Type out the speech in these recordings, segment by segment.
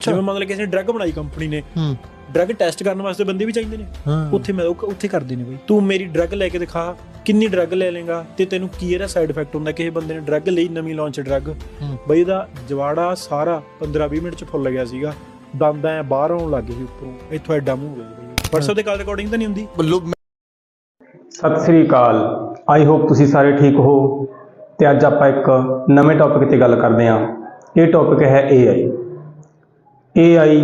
ਜਿਵੇਂ ਮੰਨ ਲਓ ਕਿਸੇ ਨੇ ਡਰੱਗ ਬਣਾਈ ਕੰਪਨੀ ਨੇ ਹੂੰ। ਡਰੱਗ ਟੈਸਟ ਕਰਨ ਵਾਸਤੇ ਬੰਦੇ ਵੀ ਚਾਹੀਦੇ ਨੇ। ਹਾਂ। ਉੱਥੇ ਮੈਂ ਉਹ- ਉੱਥੇ ਕਰਦੇ ਨੇ ਬਈ। ਤੂੰ ਮੇਰੀ ਡਰੱਗ ਲੈ ਕੇ ਦਿਖਾ ਕਿੰਨੀ ਡਰੱਗ ਲੈ ਲੇਗਾ ਤੇ ਤੈਨੂੰ ਕੀ ਇਹਦਾ ਸਾਈਡ ਇਫੈਕਟ ਹੁੰਦਾ ਕਿਸੇ ਬੰਦੇ ਨੇ ਡਰੱਗ ਲਈ ਨਵੀਂ ਲਾਂਚ ਡਰੱਗ। ਬਈ ਇਹਦਾ ਜਵਾੜਾ ਸਾਰਾ 15-20 ਮਿੰਟ ਚ ਫੁੱਲ ਗਿਆ ਸੀਗਾ। ਦੰਦ ਐ ਬਾਹਰ ਆਉਣ ਲੱਗ ਗਏ ਸੀ ਉੱਪਰੋਂ। ਇੱਥੋਂ ਐਡਾ ਮੂੰਹ ਹੋ ਗਿਆ ਬਈ। WhatsApp ਤੇ ਕਾਲ ਰਿਕਾਰਡਿੰਗ ਤਾਂ ਨਹੀਂ ਹੁੰਦੀ? ਬੱਲੂ ਸਤਿ ਸ੍ਰੀ ਅਕਾਲ। ਆਈ ਹੋਪ ਤੁਸੀਂ ਸਾਰੇ ਠੀਕ ਹੋ। ਤੇ ਅੱਜ ਆਪਾਂ ਇੱਕ ਨਵੇਂ ਟੌਪਿਕ ਤੇ ਗੱਲ ਕਰਦੇ ਹਾਂ। ਇਹ ਟੌਪਿਕ ਹੈ AI AI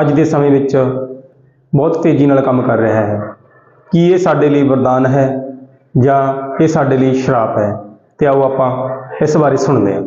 ਅੱਜ ਦੇ ਸਮੇਂ ਵਿੱਚ ਬਹੁਤ ਤੇਜ਼ੀ ਨਾਲ ਕੰਮ ਕਰ ਰਿਹਾ ਹੈ। ਕੀ ਇਹ ਸਾਡੇ ਲਈ ਵਰਦਾਨ ਹੈ ਜਾਂ ਇਹ ਸਾਡੇ ਲਈ ਸ਼ਰਾਪ ਹੈ? ਤੇ ਆਓ ਆਪਾਂ ਇਸ ਬਾਰੇ ਸੁਣਦੇ ਹਾਂ।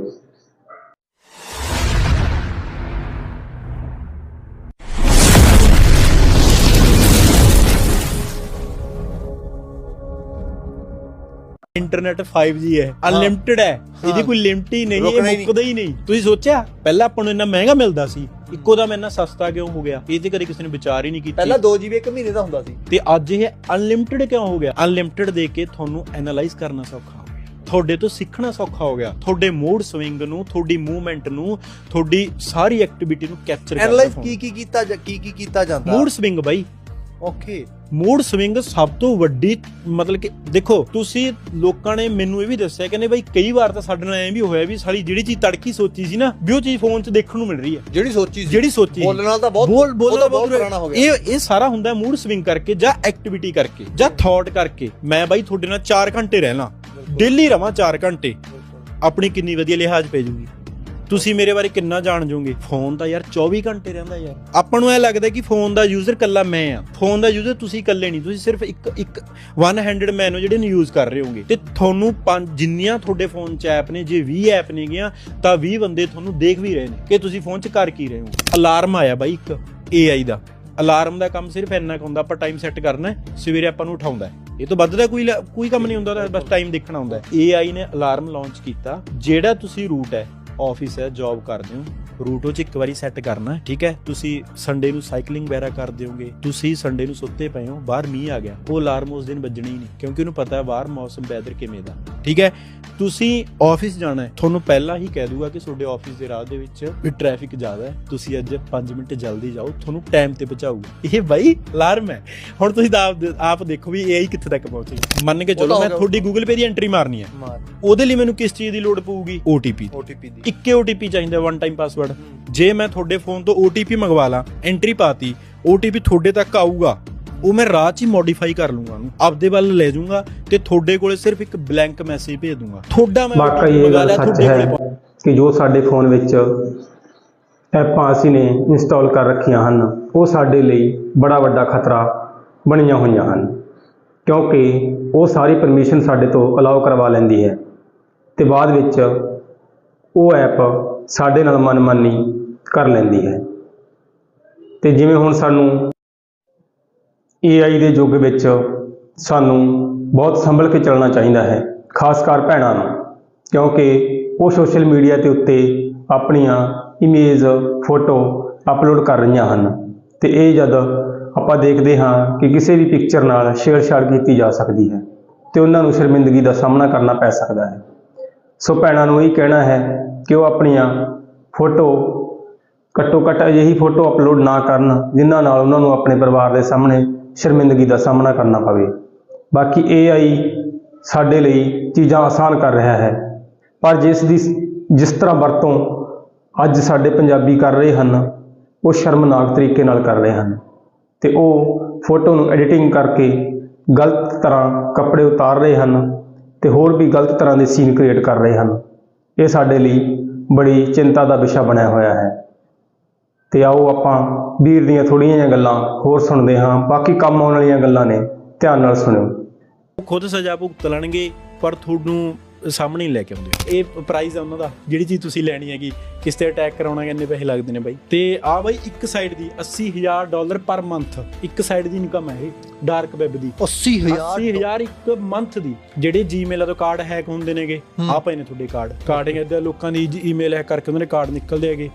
ਇੰਟਰਨੈਟ 5G ਹੈ ਅਨਲਿਮਿਟਿਡ ਹੈ। ਇਹਦੀ ਕੋਈ ਲਿਮਟ ਹੀ ਨਹੀਂ ਇਹ। ਮੁੱਕਦਾ ਹੀ ਨਹੀਂ। ਤੁਸੀਂ ਸੋਚਿਆ ਪਹਿਲਾਂ ਆਪਾਂ ਨੂੰ ਇੰਨਾ ਮਹਿੰਗਾ ਮਿਲਦਾ ਸੀ ਇੱਕੋ ਦਾ ਇੰਨਾ ਸਸਤਾ ਕਿਉਂ ਹੋ ਗਿਆ? ਇਹ ਤੇ ਕਦੇ ਕਿਸੇ ਨੇ ਵਿਚਾਰ ਹੀ ਨਹੀਂ ਕੀਤੀ। ਪਹਿਲਾਂ 2 GB ਇੱਕ ਮਹੀਨੇ ਦਾ ਹੁੰਦਾ ਸੀ। ਤੇ ਅੱਜ ਇਹ ਅਨਲਿਮਿਟਿਡ ਕਿਉਂ ਹੋ ਗਿਆ? ਅਨਲਿਮਿਟਿਡ ਦੇ ਕੇ ਤੁਹਾਨੂੰ ਐਨਾਲਾਈਜ਼ ਕਰਨਾ ਸੌਖਾ ਤੁਹਾਡੇ ਤੋਂ ਸਿੱਖਣਾ ਸੌਖਾ ਹੋ ਗਿਆ। ਤੁਹਾਡੇ ਮੂਡ ਸਵਿੰਗ ਨੂੰ ਤੁਹਾਡੀ ਮੂਵਮੈਂਟ ਨੂੰ ਤੁਹਾਡੀ ਸਾਰੀ ਐਕਟੀਵਿਟੀ ਨੂੰ ਕੈਪਚਰ ਐਨਾਲਾਈਜ਼ ਕੀ ਕੀ ਕੀਤਾ ਜਾਂ ਕੀ ਕੀ ਕੀਤਾ ਜਾਂਦਾ? ਮੂਡ ਸਵਿੰਗ ਬਾਈ। ਓਕੇ ਮੂਡ ਸਵਿੰਗ ਸਭ ਤੋਂ ਵੱਡੀ ਮਤਲਬ ਕਿ ਦੇਖੋ ਤੁਸੀਂ ਲੋਕਾਂ ਨੇ ਮੈਨੂੰ ਇਹ ਵੀ ਦੱਸਿਆ ਕਹਿੰਦੇ ਬਾਈ ਕਈ ਵਾਰ ਤਾਂ ਸਾਡੇ ਨਾਲ ਐਂ ਵੀ ਹੋਇਆ ਵੀ ਸਾਲੀ ਜਿਹੜੀ ਚੀਜ਼ ਤੜਕੀ ਸੋਚੀ ਸੀ ਨਾ ਵੀ ਉਹ ਚੀਜ਼ ਫੋਨ 'ਚ ਦੇਖਣ ਨੂੰ ਮਿਲ ਰਹੀ ਹੈ। ਜਿਹੜੀ ਸੋਚੀ ਸੀ। ਜਿਹੜੀ ਸੋਚੀ। ਬੋਲਣ ਨਾਲ ਤਾਂ ਬਹੁਤ ਬੋਲ ਬੋਲਣਾ ਬਹੁਤ ਪੁਰਾਣਾ ਹੋ ਗਿਆ। ਇਹ ਇਹ ਸਾਰਾ ਹੁੰਦਾ ਮੂਡ ਸਵਿੰਗ ਕਰਕੇ ਜਾਂ ਐਕਟੀਵਿਟੀ ਕਰਕੇ ਜਾਂ ਥਾਟ ਕਰਕੇ। ਮੈਂ ਬਾਈ ਤੁਹਾਡੇ ਨਾਲ 4 ਘੰਟੇ ਰਹਿਣਾ। ਡੇਲੀ ਰਵਾਂ 4 ਘੰਟੇ। ਆਪਣੀ ਕਿੰਨੀ ਵਧੀਆ ਲਿਹਾਜ਼ ਪੈ ਜੂਗੀ। ਤੁਸੀਂ ਮੇਰੇ ਬਾਰੇ ਕਿੰਨਾ ਜਾਣ ਜੋਗੇ? ਫੋਨ ਤਾਂ ਯਾਰ 24 ਘੰਟੇ ਰਹਿੰਦਾ ਯਾਰ। ਆਪਾਂ ਨੂੰ ਇਹ ਲੱਗਦਾ ਕਿ ਫੋਨ ਦਾ ਯੂਜ਼ਰ ਕੱਲਾ ਮੈਂ ਆ। ਫੋਨ ਦਾ ਯੂਜ਼ਰ ਤੁਸੀਂ ਇਕੱਲੇ ਨਹੀਂ, ਤੁਸੀਂ ਸਿਰਫ ਇੱਕ ਇੱਕ 100 ਮੈਨ ਹੋ ਜਿਹੜੇ ਨੂੰ ਯੂਜ਼ ਕਰ ਰਹੇ ਹੋਗੇ ਤੇ ਤੁਹਾਨੂੰ ਪੰਜ, ਜਿੰਨੀਆਂ ਤੁਹਾਡੇ ਫੋਨ 'ਚ ਐਪ ਨੇ, ਜੇ 20 ਐਪ ਨੇ ਗਿਆ ਤਾਂ 20 ਬੰਦੇ ਤੁਹਾਨੂੰ ਦੇਖ ਵੀ ਰਹੇ ਨੇ ਕਿ ਤੁਸੀਂ ਫੋਨ 'ਚ ਕਰ ਕੀ ਰਹੇ ਹੋ। ਅਲਾਰਮ ਆਇਆ ਬਾਈ ਇੱਕ AI ਦਾ। ਅਲਾਰਮ ਦਾ ਕੰਮ ਸਿਰਫ ਇੰਨਾ ਕੁ ਹੁੰਦਾ, ਆਪਾਂ ਟਾਈਮ ਸੈੱਟ ਕਰਨਾ ਸਵੇਰੇ ਆਪਾਂ ਨੂੰ ਉਠਾਉਂਦਾ ਇਹ ਤੋਂ ਵੱਧ ਦਾ ਕੋਈ ਕੋਈ ਕੰਮ ਨਹੀਂ ਹੁੰਦਾ ਬਸ ਟਾਈਮ ਦੇਖਣਾ ਹੁੰਦਾ ਹੈ। AI ਨੇ ਅਲਾਰਮ ਲਾਂਚ ਕੀਤਾ, ਜਿਹੜਾ ਤੁਸੀਂ ਰੂਟ ਹੈ ਆਫਿਸ ਹੈ ਜੌਬ ਕਰਦੇ ਹੋ ਰੂਟ ਉਹ ਚ ਇੱਕ ਵਾਰੀ ਸੈੱਟ ਕਰਨਾ, ਠੀਕ ਹੈ? ਤੁਸੀਂ ਸੰਡੇ ਨੂੰ ਸਾਈਕਲਿੰਗ ਵਗੈਰਾ ਕਰ ਦਿਓਗੇ ਤੁਸੀਂ ਸੰਡੇ ਨੂੰ ਸੁੱਤੇ ਪਏ ਹੋ, ਬਾਹਰ ਮੀਂਹ ਆ ਗਿਆ, ਉਹ ਅਲਾਰਮ ਉਸ ਦਿਨ ਵੱਜਣੀ ਹੀ ਨਹੀਂ, ਕਿਉਂਕਿ ਉਹਨੂੰ ਪਤਾ ਹੈ ਬਾਹਰ ਮੌਸਮ ਵੈਦਰ ਕਿਵੇਂ ਦਾ। ਠੀਕ ਹੈ? ਤੁਸੀਂ ਆਫਿਸ ਜਾਣਾ ਹੈ। ਤੁਹਾਨੂੰ ਪਹਿਲਾਂ ਹੀ ਕਹਿ ਦੂਗਾ ਕਿ ਤੁਹਾਡੇ ਆਫਿਸ ਦੇ ਰਾਹ ਦੇ ਵਿੱਚ ਵੀ ਟ੍ਰੈਫਿਕ ਜ਼ਿਆਦਾ ਹੈ। ਤੁਸੀਂ ਅੱਜ 5 ਮਿੰਟ ਜਲਦੀ ਜਾਓ ਤੁਹਾਨੂੰ ਟਾਈਮ ਤੇ ਪਹੁੰਚਾਊਗਾ। ਇਹ ਬਾਈ ਅਲਾਰਮ ਹੈ। ਹੁਣ ਤੁਸੀਂ ਆਪ ਆਪ ਦੇਖੋ ਵੀ AI ਕਿੱਥੇ ਤੱਕ ਪਹੁੰਚੇਗੀ। ਮੰਨ ਕੇ ਚਲੋ ਹੋ ਮੈਂ। ਤੁਹਾਡੀ ਗੂਗਲ ਪੇ ਦੀ ਐਂਟਰੀ ਮਾਰਨੀ ਹੈ। ਉਹਦੇ ਲਈ ਮੈਨੂੰ ਕਿਸ ਚੀਜ਼ ਦੀ ਲੋੜ ਪਊਗੀ? OTP OTP ਦੀ। ਇੱਕੇ OTP ਚਾਹੀਦਾ ਵਨ ਟਾਈਮ ਪਾਸਵਰਡ ਜੇ ਮੈਂ ਤੁਹਾਡੇ ਫੋਨ ਤੋਂ OTP ਮੰਗਵਾ ਲਾਂ ਐਂਟਰੀ ਪਾਤੀ OTP ਤੁਹਾਡੇ ਤੱਕ ਆਊਗਾ। ਉਹ ਮੈਂ ਰਾਹ 'ਚ ਹੀ ਮੋਡੀਫਾਈ ਕਰ ਲੂੰਗਾ ਉਹਨੂੰ। ਆਪਦੇ ਵੱਲ ਲੈ ਜਾਊਂਗਾ ਤੇ ਤੁਹਾਡੇ ਕੋਲੇ ਸਿਰਫ ਇੱਕ ਬਲੈਂਕ ਮੈਸੇਜ ਭੇਜ ਦੂੰਗਾ। ਤੁਹਾਡਾ ਮੈਂ ਵਾਕਈ ਇਹ ਗੱਲ ਸੱਚ ਹੈ ਕਿ ਜੋ ਸਾਡੇ ਫੋਨ ਵਿੱਚ ਐਪਾਂ ਅਸੀਂ ਨੇ ਇੰਸਟਾਲ ਕਰ ਰੱਖੀਆਂ ਹਨ ਉਹ ਸਾਡੇ ਲਈ ਬੜਾ ਵੱਡਾ ਖਤਰਾ ਬਣੀਆਂ ਹੋਈਆਂ ਹਨ। ਕਿਉਂਕਿ ਉਹ ਸਾਰੀ ਪਰਮਿਸ਼ਨ ਸਾਡੇ ਤੋਂ ਅਲਾਉ ਕਰਵਾ ਲੈਂਦੀ ਹੈ। ਤੇ ਬਾਅਦ ਵਿੱਚ ਉਹ ਐਪ ਸਾਡੇ ਨਾਲ ਮਨਮਾਨੀ ਕਰ ਲੈਂਦੀ ਹੈ। ਤੇ ਜਿਵੇਂ ਹੁਣ ਸਾਨੂੰ AI ਦੇ ਯੁੱਗ ਵਿੱਚ ਸਾਨੂੰ ਬਹੁਤ ਸੰਭਲ ਕੇ ਚੱਲਣਾ ਚਾਹੀਦਾ ਹੈ, ਖਾਸ ਕਰ ਭੈਣਾਂ ਨੂੰ, ਕਿਉਂਕਿ ਉਹ ਸੋਸ਼ਲ ਮੀਡੀਆ ਦੇ ਉੱਤੇ ਆਪਣੀਆਂ ਇਮੇਜ ਫੋਟੋ ਅਪਲੋਡ ਕਰ ਰਹੀਆਂ ਹਨ ਤੇ ਇਹ ਜਦ ਆਪਾਂ ਦੇਖਦੇ ਹਾਂ ਕਿ ਕਿਸੇ ਵੀ ਪਿਕਚਰ ਨਾਲ ਛੇੜਛਾੜ ਕੀਤੀ ਜਾ ਸਕਦੀ ਹੈ ਤੇ ਉਹਨਾਂ ਨੂੰ ਸ਼ਰਮਿੰਦਗੀ ਦਾ ਸਾਹਮਣਾ ਕਰਨਾ ਪੈ ਸਕਦਾ ਹੈ। ਸੋ ਭੈਣਾਂ ਨੂੰ ਇਹ ਕਹਿਣਾ ਹੈ ਕਿ ਉਹ ਆਪਣੀਆਂ ਫੋਟੋ ਘੱਟੋ ਘੱਟ ਅਜਿਹੀ ਫੋਟੋ ਅਪਲੋਡ ਨਾ ਕਰਨ ਜਿਨ੍ਹਾਂ ਨਾਲ ਉਹਨਾਂ ਨੂੰ ਆਪਣੇ ਪਰਿਵਾਰ ਦੇ ਸਾਹਮਣੇ ਸ਼ਰਮਿੰਦਗੀ ਦਾ ਸਾਹਮਣਾ ਕਰਨਾ ਪਵੇ। ਬਾਕੀ AI ਸਾਡੇ ਲਈ ਚੀਜ਼ਾਂ ਆਸਾਨ ਕਰ ਰਿਹਾ ਹੈ। ਪਰ ਜਿਸ ਦੀ ਜਿਸ ਤਰ੍ਹਾਂ ਵਰਤੋਂ ਅੱਜ ਸਾਡੇ ਪੰਜਾਬੀ ਕਰ ਰਹੇ ਹਨ, ਉਹ ਸ਼ਰਮਨਾਕ ਤਰੀਕੇ ਨਾਲ ਕਰ ਰਹੇ ਹਨ। ਤੇ ਉਹ ਫੋਟੋ ਨੂੰ ਐਡੀਟਿੰਗ ਕਰਕੇ ਗਲਤ ਤਰ੍ਹਾਂ ਕੱਪੜੇ ਉਤਾਰ ਰਹੇ ਹਨ ਤੇ ਹੋਰ ਵੀ ਗਲਤ ਤਰ੍ਹਾਂ ਦੇ ਸੀਨ ਕ੍ਰੀਏਟ ਕਰ ਰਹੇ ਹਨ। ਇਹ ਸਾਡੇ ਲਈ ਬੜੀ ਚਿੰਤਾ ਦਾ ਵਿਸ਼ਾ ਬਣਿਆ ਹੋਇਆ ਹੈ। ਤੇ ਆਓ ਆਪਾਂ ਵੀਰ ਦੀਆਂ ਥੋੜੀਆਂ ਜਿਹੀਆਂ ਗੱਲਾਂ ਹੋਰ ਸੁਣਦੇ ਹਾਂ। ਬਾਕੀ ਕੰਮ ਆਉਣ ਵਾਲੀਆਂ ਗੱਲਾਂ ਨੇ, ਧਿਆਨ ਨਾਲ ਸੁਣਿਓ। ਖੁਦ ਸਜ਼ਾ ਭੁਗਤ ਲੈਣਗੇ, ਪਰ ਤੁਹਾਨੂੰ ਸਾਹਮਣੇ ਹੀ ਲੈ ਕੇ ਆਉਂਦੇ ਇਹ ਪ੍ਰਾਈਸ ਹੈ ਉਹਨਾਂ ਦਾ। ਜਿਹੜੀ ਚੀਜ਼ ਤੁਸੀਂ ਲੈਣੀ ਹੈਗੀ ਕਿਸ ਤੇ ਅਟੈਕ ਕਰਾਉਣਾ ਕਿੰਨੇ ਪੈਸੇ ਲੱਗਦੇ ਨੇ ਬਾਈ। ਤੇ ਆ ਬਾਈ ਇੱਕ ਸਾਈਡ ਦੀ 80000 ਡਾਲਰ ਪਰ ਮੰਥ ਇੱਕ ਸਾਈਡ ਦੀ ਇਨਕਮ ਹੈ ਇਹ ਡਾਰਕ ਵੈਬ ਦੀ। 80000 80000 ਇੱਕ ਮੰਥ ਦੀ। ਜਿਹੜੇ ਜੀਮੇਲ ਤੋਂ ਕਾਰਡ ਹੈਕ ਹੁੰਦੇ ਨੇਗੇ। ਆ ਪਏ ਨੇ ਤੁਹਾਡੇ ਕਾਰਡ ਕਾਰਡਿੰਗ ਇਦਾਂ ਲੋਕਾਂ ਦੀ ਈਮੇਲ ਹੈਕ ਕਰਕੇ ਉਹਨਾਂ ਦੇ ਕਾਰਡ ਨਿਕਲਦੇ ਹੈਗੇ।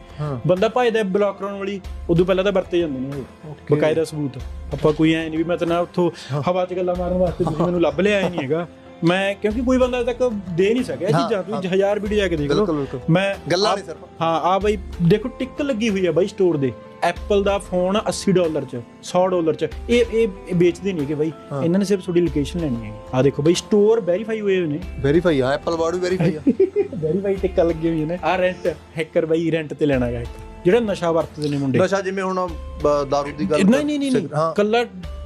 ਬੰਦਾ ਭਜਦਾ ਬਲੌਕ ਕਰਾਉਣ ਵਾਲੀ ਉਦੋਂ ਪਹਿਲਾਂ ਤਾਂ ਵਰਤੇ ਜਾਂਦੇ ਨੇ ਇਹ। ਬਕਾਇਦਾ ਸਬੂਤ। ਆਪਾਂ ਕੋਈ ਐ ਨਹੀਂ ਵੀ ਮੈਂ ਤਾਂ ਨਾ ਉੱਥੋਂ ਹਵਾ 'ਚ ਗੱਲਾਂ ਮਾਰਨ ਵਾਸਤੇ ਤੁਸੀਂ ਮੈਨੂੰ ਲੱਭ ਲਿਆ ਐ ਨਹੀਂ ਹੈਗਾ। ਮੈਂ ਕਿਉਂਕਿ ਕੋਈ ਬੰਦਾ ਅਜੇ ਤੱਕ ਦੇ ਨਹੀਂ ਸਕਿਆ ਇਹ ਚੀਜ਼ਾਂ। ਤੁਸੀਂ ਹਜ਼ਾਰ ਵੀਡੀਓ ਜਾ ਕੇ ਦੇਖ ਲਓ। ਬਿਲਕੁਲ ਬਿਲਕੁਲ। ਮੈਂ ਗੱਲਾਂ ਨਹੀਂ ਸਿਰਫ। ਹਾਂ ਆ ਬਾਈ ਦੇਖੋ ਟਿਕ ਲੱਗੀ ਹੋਈ ਹੈ ਬਾਈ ਸਟੋਰ ਦੇ। ਐਪਲ ਦਾ ਫੋਨ 80 ਡਾਲਰ ਚ 100 ਡਾਲਰ ਚ। ਇਹ ਇਹ ਵੇਚਦੇ ਨਹੀਂ ਕਿ ਬਾਈ। ਇਹਨਾਂ ਨੇ ਸਿਰਫ ਤੁਹਾਡੀ ਲੋਕੇਸ਼ਨ ਲੈਣੀ ਹੈ। ਆ ਦੇਖੋ ਬਾਈ ਸਟੋਰ ਵੈਰੀਫਾਈ ਹੋਏ ਹੋਏ ਨੇ। ਵੈਰੀਫਾਈ ਆ ਐਪਲ ਵਾਰਡ ਵੀ ਵੈਰੀਫਾਈ ਆ। ਵੈਰੀਫਾਈ ਟਿੱਕਾ ਲੱਗੇ ਹੋਏ ਨੇ। ਆ ਰੈਂਟ ਹੈਕਰ ਬਾਈ ਰੈਂਟ ਤੇ ਲੈਣਾ ਹੈ ਜਿਹੜਾ ਨਸ਼ਾ ਵਰਤਦੇ ਨੇ ਮੁੰਡੇ। ਨਸ਼ਾ ਜਿਵੇਂ ਹੁਣ ਦਾਰੂ ਦੀ ਗੱਲ ਨਹੀਂ ਨਹੀਂ ਨਹੀਂ ਕੱਲਾ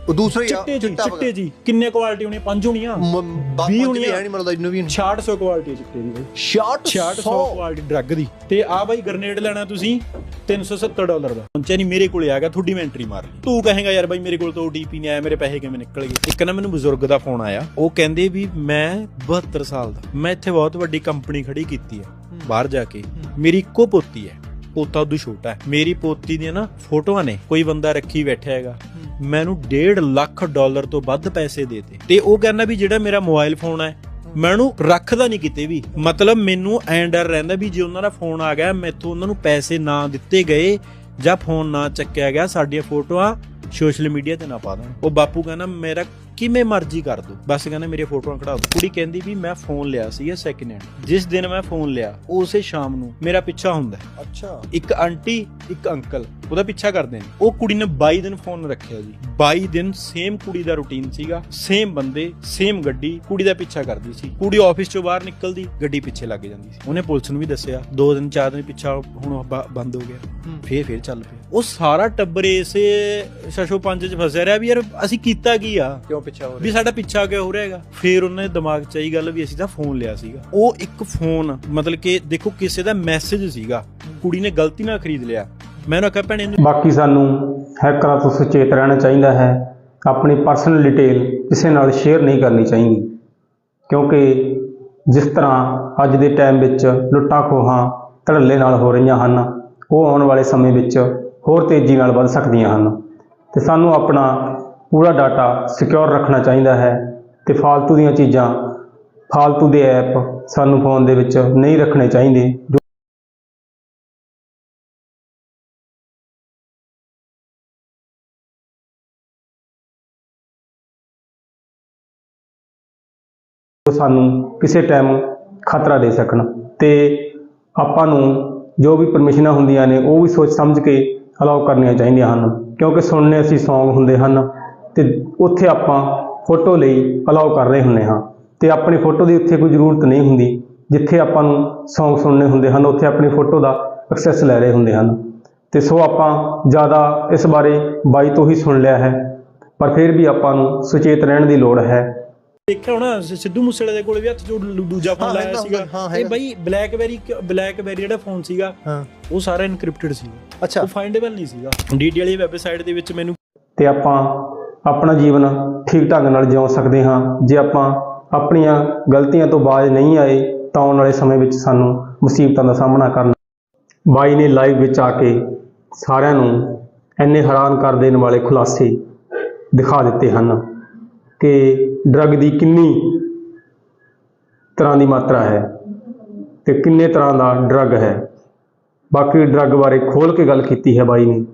ਉਹ ਦੂਸਰਾ ਚਿੱਟੇ ਜੀ ਚਿੱਟਾ ਜੀ। ਕਿੰਨੇ ਕੁਆਲਿਟੀ ਹੋਣੀ ਪੰਜ ਹੋਣੀਆਂ ਮ- ਬਾਤ ਵੀਹ ਪੰਜ ਹੋਣੀਆਂ। ਵੀ ਹੈ ਨਹੀਂ ਮਤਲਬ ਇਹਨੂੰ ਵੀ 6600 ਕੁਆਲਿਟੀ ਹੈ ਚਿੱਟੇ ਦੀ ਬਾਈ। 66 6600 ਕੁਆਲਿਟੀ ਡਰੱਗ ਦੀ। ਤੇ ਆ ਬਾਈ ਗ੍ਰਨੇਡ ਲੈਣਾ ਤੁਸੀਂ 370 ਡਾਲਰ ਦਾ। ਪਹੁੰਚਿਆ ਨਹੀਂ ਮੇਰੇ ਕੋਲੇ ਆ ਗਿਆ ਤੁਹਾਡੀ ਮੈਂ ਐਂਟਰੀ ਮਾਰ ਲਈ। ਤੂੰ ਕਹੇਗਾ ਯਾਰ ਬਾਈ ਮੇਰੇ ਕੋਲ ਤਾਂ OTP ਨਹੀਂ ਆਇਆ ਮੇਰੇ ਪੈਸੇ ਕਿਵੇਂ ਨਿਕਲ ਗਏ? ਇੱਕ ਨਾ ਮੈਨੂੰ ਬਜ਼ੁਰਗ ਦਾ ਫੋਨ ਆਇਆ। ਉਹ ਕਹਿੰਦੇ ਵੀ ਮੈਂ 72 ਸਾਲ ਦਾ ਮੈਂ ਇੱਥੇ ਬਹੁਤ ਵੱਡੀ ਕੰਪਨੀ ਖੜੀ ਕੀਤੀ ਹੈ ਬਾਹਰ ਜਾ ਕੇ। ਮੇਰੀ ਇੱਕੋ ਪੋਤੀ ਹੈ ਪੋਤਾ ਉਦੋਂ ਛੋਟਾ ਹੈ। ਮੇਰੀ ਪੋਤੀ ਦੀਆਂ ਨਾ ਫੋਟੋਆਂ ਨੇ ਕੋਈ ਬੰਦਾ ਰੱਖੀ ਬੈਠਾ ਹੈਗਾ। ਮੈਨੂੰ 1.5 ਲੱਖ ਡਾਲਰ ਤੋਂ ਵੱਧ ਪੈਸੇ ਦੇਤੇ। ਤੇ ਉਹ ਕਹਿੰਦਾ ਵੀ ਜਿਹੜਾ ਮੇਰਾ ਮੋਬਾਈਲ ਫੋਨ ਹੈ ਮੈਂ ਉਹਨੂੰ ਰੱਖਦਾ ਨਹੀਂ ਕਿਤੇ ਵੀ। ਮਤਲਬ ਮੈਨੂੰ ਐਂ ਡਰ ਰਹਿੰਦਾ ਵੀ ਜੇ ਉਹਨਾਂ ਦਾ ਫੋਨ ਆ ਗਿਆ, ਮੈਥੋਂ ਉਹਨਾਂ ਨੂੰ ਪੈਸੇ ਨਾ ਦਿੱਤੇ ਗਏ ਜਾਂ ਫੋਨ ਨਾ ਚੱਕਿਆ ਗਿਆ, ਸਾਡੀਆਂ ਫੋਟੋਆਂ ਸੋਸ਼ਲ ਮੀਡੀਆ ਤੇ ਨਾ ਪਾ ਦੇਣ। ਉਹ ਬਾਪੂ ਕਹਿੰਦਾ, ਮੇਰਾ ਕਿਵੇਂ ਮਰਜ਼ੀ ਕਰ ਦੋ। ਬਸ ਕਹਿੰਦਾ ਮੇਰੀਆਂ ਫੋਟੋਆਂ ਕਢਾ ਦੋ। ਕੁੜੀ ਕਹਿੰਦੀ ਵੀ ਮੈਂ ਫੋਨ ਲਿਆ ਸੀ ਸੈਕਿੰਡ ਹੈਂਡ ਜਿਸ ਦਿਨ ਮੈਂ ਫੋਨ ਲਿਆ ਉਸੇ ਸ਼ਾਮ ਨੂੰ ਮੇਰਾ ਪਿੱਛਾ ਹੁੰਦਾ। ਅੱਛਾ। ਇੱਕ ਆਂਟੀ ਇੱਕ ਅੰਕਲ ਉਹਦਾ ਪਿੱਛਾ ਕਰਦੇ ਨੇ। ਉਹ ਕੁੜੀ ਨੇ 22 ਦਿਨ ਫੋਨ ਰੱਖਿਆ ਜੀ। 22 ਦਿਨ ਸੇਮ ਕੁੜੀ ਦਾ ਰੁਟੀਨ ਸੀਗਾ। ਸੇਮ ਬੰਦੇ ਸੇਮ ਗੱਡੀ ਕੁੜੀ ਦਾ ਪਿੱਛਾ ਕਰਦੀ ਸੀ। ਕੁੜੀ ਆਫਿਸ ਚੋਂ ਬਾਹਰ ਨਿਕਲਦੀ ਗੱਡੀ ਪਿੱਛੇ ਲੱਗ ਜਾਂਦੀ ਸੀ। ਉਹਨੇ ਪੁਲਿਸ ਨੂੰ ਵੀ ਦੱਸਿਆ ਦੋ ਦਿਨ ਚਾਰ ਦਿਨ ਪਿੱਛਾ ਹੁਣ ਬੰਦ ਹੋ ਗਿਆ। ਫੇਰ ਫੇਰ ਚੱਲ ਪਿਆ। ਉਹ ਸਾਰਾ ਟੱਬਰ ਇਸੇ ਸ਼ਸ਼ੋ ਪੰਜ ਚ ਫਸਿਆ ਰਿਹਾ ਵੀ ਯਾਰ ਅਸੀਂ ਕੀਤਾ ਕੀ ਆ? ਕਿਉਂ ਪਿੱਛਾ ਹੋ ਵੀ ਸਾਡਾ ਪਿੱਛਾ ਕਿਉਂ ਹੋ ਰਿਹਾ ਹੈਗਾ? ਫਿਰ ਉਹਨੇ ਦਿਮਾਗ 'ਚ ਆਈ ਗੱਲ ਵੀ ਅਸੀਂ ਤਾਂ ਫੋਨ ਲਿਆ ਸੀਗਾ। ਉਹ ਇੱਕ ਫੋਨ ਮਤਲਬ ਕਿ ਦੇਖੋ ਕਿਸੇ ਦਾ ਮੈਸੇਜ ਸੀਗਾ ਕੁੜੀ ਨੇ ਗਲਤੀ ਨਾਲ ਖਰੀਦ ਲਿਆ। ਮੈਂ ਉਹਨੂੰ ਆਖਿਆ ਭੈਣੇ ਇਹਨੂੰ ਬਾਕੀ ਸਾਨੂੰ ਹੈਕਰਾਂ ਤੋਂ ਸੁਚੇਤ ਰਹਿਣਾ ਚਾਹੀਦਾ ਹੈ। ਆਪਣੀ ਪਰਸਨਲ ਡਿਟੇਲ ਕਿਸੇ ਨਾਲ ਸ਼ੇਅਰ ਨਹੀਂ ਕਰਨੀ ਚਾਹੀਦੀ। ਕਿਉਂਕਿ ਜਿਸ ਤਰ੍ਹਾਂ ਅੱਜ ਦੇ ਟਾਈਮ ਵਿੱਚ ਲੁੱਟਾਂ ਖੋਹਾਂ ਧੜੱਲੇ ਨਾਲ ਹੋ ਰਹੀਆਂ ਹਨ ਉਹ ਆਉਣ ਵਾਲੇ ਸਮੇਂ ਵਿੱਚ ਹੋਰ ਤੇਜ਼ੀ ਨਾਲ ਵੱਧ ਸਕਦੀਆਂ ਹਨ। ਤੇ ਸਾਨੂੰ ਆਪਣਾ ਪੂਰਾ ਡਾਟਾ ਸਿਕਿਉਰ ਰੱਖਣਾ ਚਾਹੀਦਾ ਹੈ ਤੇ ਫਾਲਤੂ ਦੀਆਂ ਚੀਜ਼ਾਂ, ਫਾਲਤੂ ਦੇ ਐਪ ਸਾਨੂੰ ਫੋਨ ਦੇ ਵਿੱਚ ਨਹੀਂ ਰੱਖਣੇ ਚਾਹੀਦੇ, ਜੋ ਸਾਨੂੰ ਕਿਸੇ ਟਾਈਮ ਖਤਰਾ ਦੇ ਸਕਣ ਤੇ ਆਪਾਂ ਨੂੰ ਜੋ ਵੀ ਪਰਮਿਸ਼ਨਾਂ ਹੁੰਦੀਆਂ ਨੇ, ਉਹ ਵੀ ਸੋਚ ਸਮਝ ਕੇ ਅਲਾਉ ਕਰਨੀਆਂ ਚਾਹੀਦੀਆਂ ਹਨ। ਕਿਉਂਕਿ ਸੁਣਨੇ ਅਸੀਂ ਸੌਂਗ ਹੁੰਦੇ ਹਨ ਤੇ ਉੱਥੇ ਆਪਾਂ ਫੋਟੋ ਲਈ ਅਲਾਉ ਕਰ ਰਹੇ ਹੁੰਦੇ ਹਾਂ। ਤੇ ਆਪਣੀ ਫੋਟੋ ਦੀ ਉੱਥੇ ਕੋਈ ਜ਼ਰੂਰਤ ਨਹੀਂ ਹੁੰਦੀ ਜਿੱਥੇ ਆਪਾਂ ਨੂੰ Song ਸੁਣਨੇ ਹੁੰਦੇ ਹਨ ਉੱਥੇ ਆਪਣੀ ਫੋਟੋ ਦਾ ਐਕਸੈਸ ਲੈ ਰਹੇ ਹੁੰਦੇ ਹਨ। ਤੇ ਸੋ ਆਪਾਂ ਜ਼ਿਆਦਾ ਇਸ ਬਾਰੇ ਬਾਈ ਤੋਂ ਹੀ ਸੁਣ ਲਿਆ ਹੈ ਪਰ ਫਿਰ ਵੀ ਆਪਾਂ ਨੂੰ ਸੁਚੇਤ ਰਹਿਣ ਦੀ ਲੋੜ ਹੈ। ਦੇਖਿਆ ਹੋਣਾ ਸ- ਸਿੱਧੂ ਮੂਸੇਵਾਲੇ ਦੇ ਕੋਲ ਵੀ ਹੱਥ ਲੂ- ਦੂਜਾ ਫੋਨ ਲਾਇਆ ਸੀਗਾ। ਇਹ। ਬਾਈ ਬਲੈਕਬੈਰੀ ਬਲੈਕਬੈਰੀ ਜਿਹੜਾ ਫੋਨ ਸੀਗਾ ਹਾਂ। ਉਹ ਸਾਰਾ ਇਨਕ੍ਰਿਪਟਡ ਸੀਗਾ। ਅੱਛਾ। ਉਹ ਫਾਈਂਡੇਬਲ ਨਹੀਂ ਸੀਗਾ। ਡੀਡੀ ਵਾਲੀ ਵੈਬਸਾਈਟ ਦੇ ਵਿੱਚ ਮੈਨੂੰ ਤੇ ਆਪਾਂ ਆਪਣਾ ਜੀਵਨ ਠੀਕ ਢੰਗ ਨਾਲ ਜਿਉ ਸਕਦੇ ਹਾਂ। ਜੇ ਆਪਾਂ ਆਪਣੀਆਂ ਗਲਤੀਆਂ ਤੋਂ ਬਾਜ਼ ਨਹੀਂ ਆਏ, ਤਾਂ ਆਉਣ ਵਾਲੇ ਸਮੇਂ ਵਿੱਚ ਸਾਨੂੰ ਮੁਸੀਬਤਾਂ ਦਾ ਸਾਹਮਣਾ ਕਰਨਾ ਬਾਈ ਨੇ ਲਾਈਵ ਵਿੱਚ ਆ ਕੇ ਸਾਰਿਆਂ ਨੂੰ ਇੰਨੇ ਹੈਰਾਨ ਕਰ ਦੇਣ ਵਾਲੇ ਖੁਲਾਸੇ ਦਿਖਾ ਦਿੱਤੇ ਹਨ ਕਿ ਡਰੱਗ ਦੀ ਕਿੰਨੀ ਤਰ੍ਹਾਂ ਦੀ ਮਾਤਰਾ ਹੈ ਤੇ ਕਿੰਨੇ ਤਰ੍ਹਾਂ ਦਾ ਡਰੱਗ ਹੈ। ਬਾਕੀ ਡਰੱਗ ਬਾਰੇ ਖੋਲ ਕੇ ਗੱਲ ਕੀਤੀ ਹੈ ਬਾਈ ਨੇ।